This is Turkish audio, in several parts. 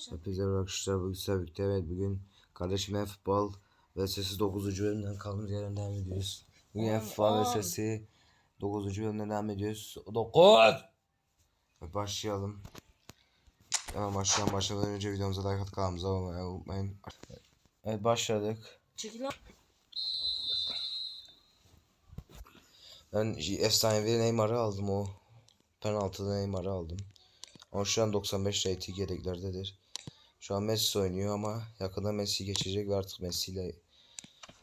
başladı. Hepinize merhaba arkadaşlar. Bugün sizlerle birlikte evet bugün kardeşimle futbol ve sesi 9. bölümden kaldığımız yerden devam ediyoruz. Bugün On, futbol ve sesi 9. bölümden devam ediyoruz. 9! Ve başlayalım. Hemen başlayalım. Başlamadan önce videomuza like atıp kanalımıza abone olmayı unutmayın. Evet başladık. Çekil lan. Ben efsanevi Neymar'ı aldım o. Penaltıda Neymar'ı aldım. Ama şu an 95 rating yedeklerdedir. Şu an Messi oynuyor ama yakında Messi geçecek ve artık Messi ile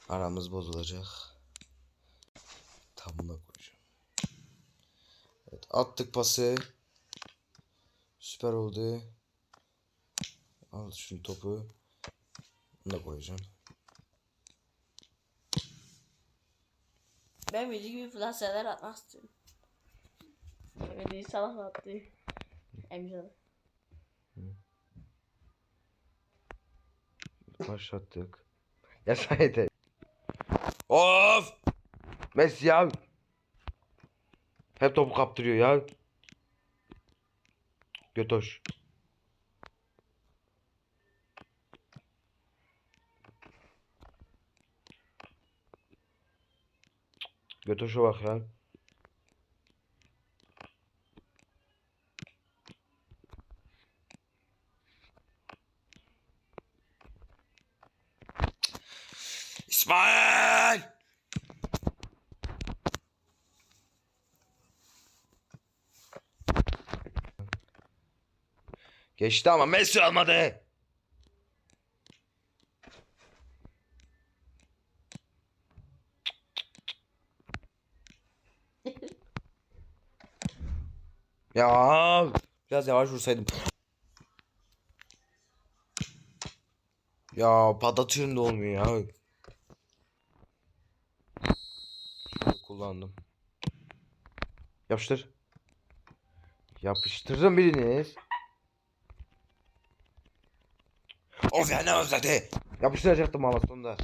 aramız bozulacak. Tam buna koyacağım. Evet, attık pası. Süper oldu. Al şunu topu. Bunu da koyacağım. Ben müzik gibi flasheler atmak istiyorum. Beni salak attı. Emre. Başlattık. Ya sayede. Of! Messi ya. Hep topu kaptırıyor ya. Götoş. Götoş'a bak ya. İsmail! Geçti ama Messi almadı. ya biraz yavaş vursaydım. Ya patlatıyorum da olmuyor ya. Kullandım. Yapıştır. Yapıştırın biriniz. Of ya ne özledi. Yapıştıracaktım ama sonunda.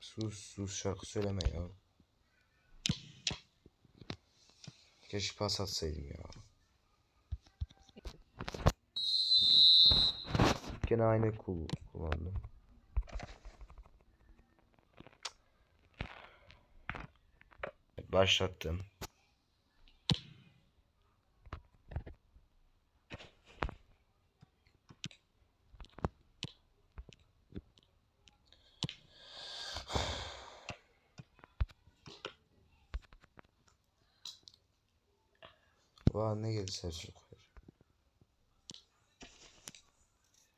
Sus sus şarkı söyleme ya. Keşke pas atsaydım ya. Gene aynı kul kullandım. Başlattım. Vaa ne geldi Selçuk koyar.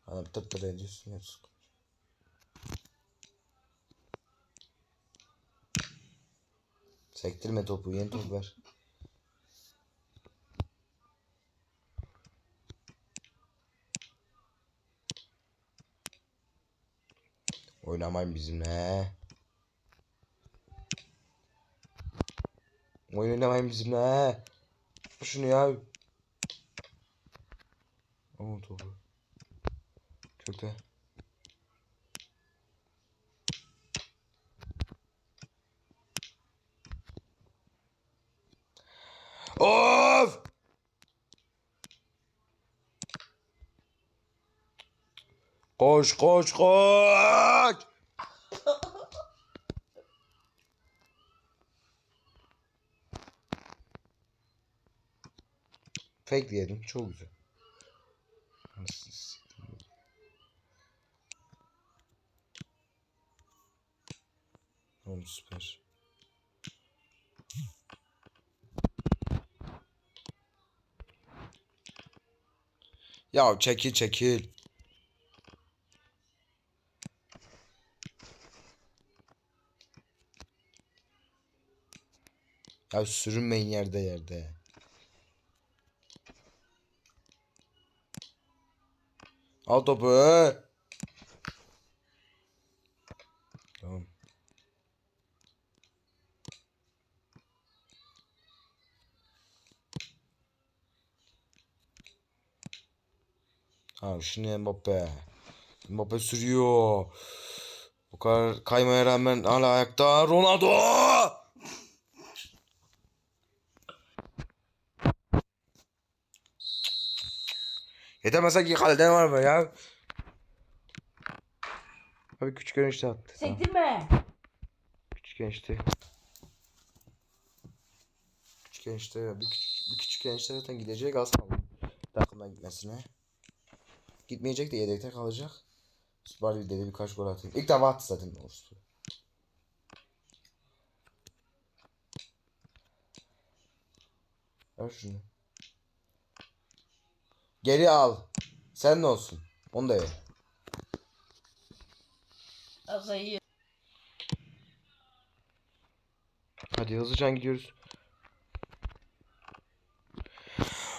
Adam tır tır ediyorsun hepsi koyar. Sektirme topu yeni top ver. Oynamayın bizimle. Oyun oynamayın bizimle. Şunu ya. Ama topu. Kötü. Of! Koş koş koş! Fake diyelim. Çok güzel. Tamam süper. Ya çekil çekil. Ya sürünmeyin yerde yerde. Al topu. Tamam. Ha şunu Mbappe. Mbappe sürüyor. Bu kadar kaymaya rağmen hala ayakta. Ronaldo! Yetemezse ki kaleden var mı ya? Abi küçük enişte attı. Sektirme. Küçük enişte. Küçük enişte ya. Bir küçük, bir küçük enişte zaten gidecek az kaldı. Takımdan gitmesine. Gitmeyecek de yedekte kalacak. Bari dedi birkaç gol atayım. İlk defa attı zaten doğrusu. Ver şunu. Geri al. Sen ne olsun? Onu da ye. Azayı. Hadi hızlıca gidiyoruz.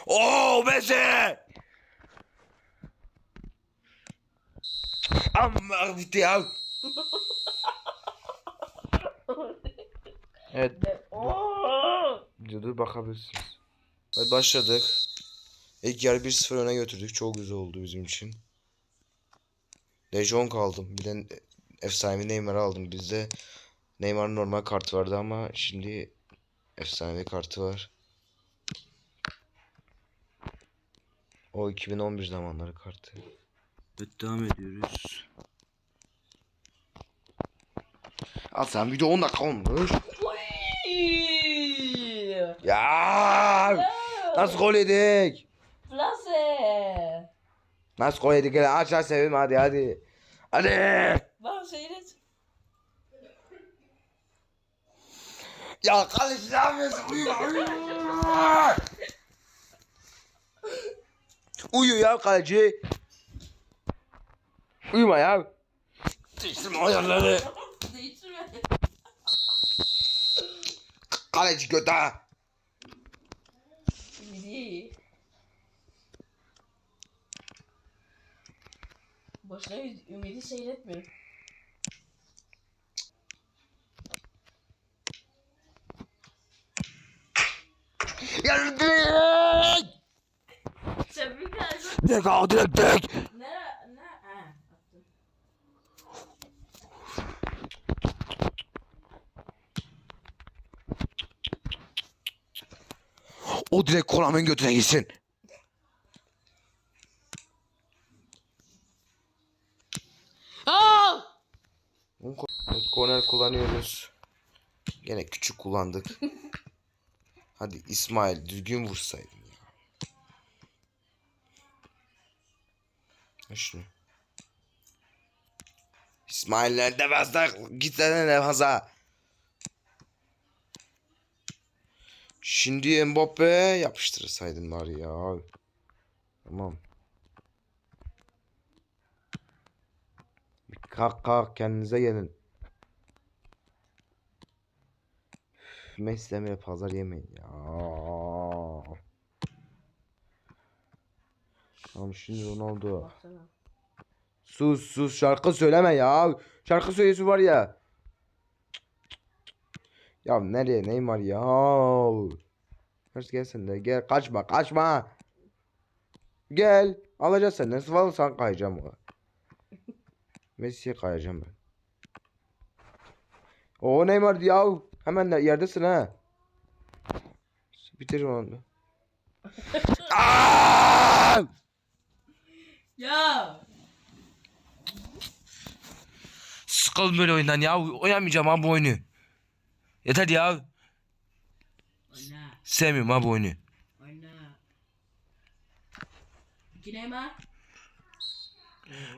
Oo Messi! Amma bitti ya. Evet, Oo. dur bakabilirsiniz. Hadi başladık. İlk yarı 1-0 öne götürdük. Çok güzel oldu bizim için. De Jong aldım. Bir de efsanevi Neymar'ı aldım. Bizde Neymar'ın normal kartı vardı ama şimdi efsanevi kartı var. O 2011 zamanları kartı. Evet devam ediyoruz. Al sen video 10 dakika olmuş. Ya nasıl gol yedik? Nasıl yedik? Gel aşağı seveyim hadi hadi. Hadi. Bak seyret. Ya kaleci ne yapıyorsun? Uyuma uyuma. Uyu ya kaleci. Uyuma ya. Değiştirme ayarları. Değiştirme. Kaleci götü. Boşuna ümidi seyretmiyorum. Ya direkt. Sen bir tane Direkt al direkt direkt. Ne? Ne? Ha. attım. O direkt Konami'nin götüne gitsin. Aa! Evet, korner kullanıyoruz. Gene küçük kullandık. Hadi İsmail düzgün vursaydın ya. Şunu. İsmail nerede fazla gitsene ne fazla. Şimdi Mbappe yapıştırsaydın var ya. Tamam. Bir kalk kalk kendinize gelin. Üf, Messi Emre pazar yemeyin ya. Tamam şimdi Ronaldo. Baksana. Sus sus şarkı söyleme ya. Şarkı söylesi var ya. Ya nereye Neymar ya? Hırs gel sen de gel kaçma kaçma. Gel alacağız sen nasıl alırsan kayacağım. Messi'ye kayacağım ben. O Neymar ya hemen de yerdesin ha. Bitir onu. Ya. Sıkıldım böyle oyundan ya. Oynamayacağım abi bu oyunu. Yeter ya. Oyna. Sevmiyorum abi bu oyunu. Oyna.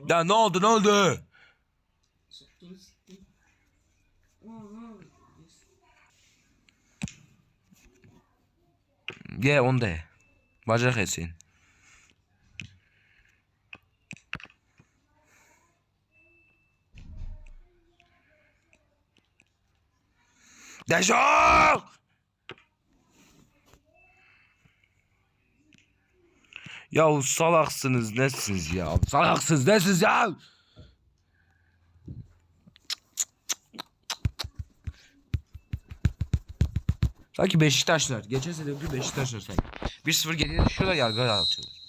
Ya ne oldu ne oldu? Ye onu da ye. Bacak etsin. Dejok! Ya salaksınız nesiniz ya? Salaksınız nesiniz ya? Sanki Beşiktaşlar. Geçen seneki Beşiktaşlar sanki. 1-0 geriye düşüyorlar yargı atıyorlar.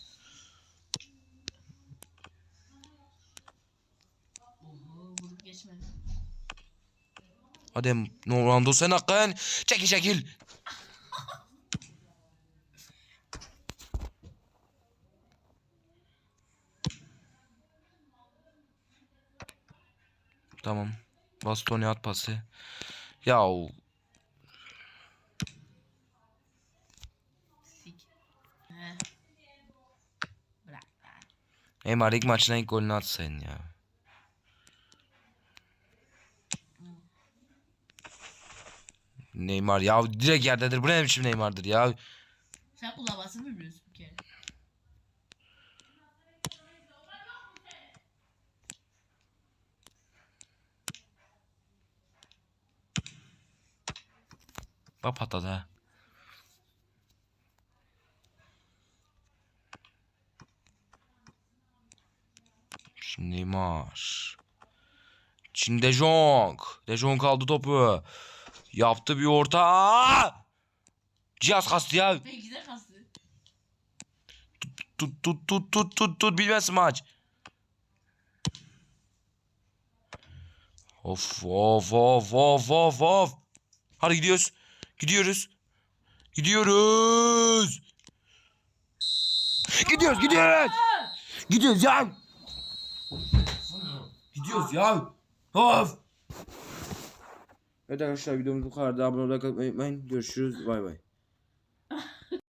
Hadi Ronaldo sen hakkın. Çekil çekil. Tamam. Bastoni at pası. Ya Neymar ilk maçına ilk golünü atsaydın ya. Neymar ya direkt yerdedir. Bu ne biçim Neymar'dır ya. Sen kullanmasını mı biliyorsun bir kere? Bak patladı ha. Şimdi Neymar. Şimdi De Jong. De Jong aldı topu. Yaptı bir orta. Cihaz kastı ya. Ne güzel kastı. Tut tut tut tut tut tut bilmez maç. Of of of of of of. Hadi gidiyoruz. Gidiyoruz. Gidiyoruz. Gidiyoruz gidiyoruz. Gidiyoruz ya. Gidiyoruz ya. Of. Evet arkadaşlar videomuz bu kadar. Abone olmayı unutmayın. Görüşürüz. Bay bay.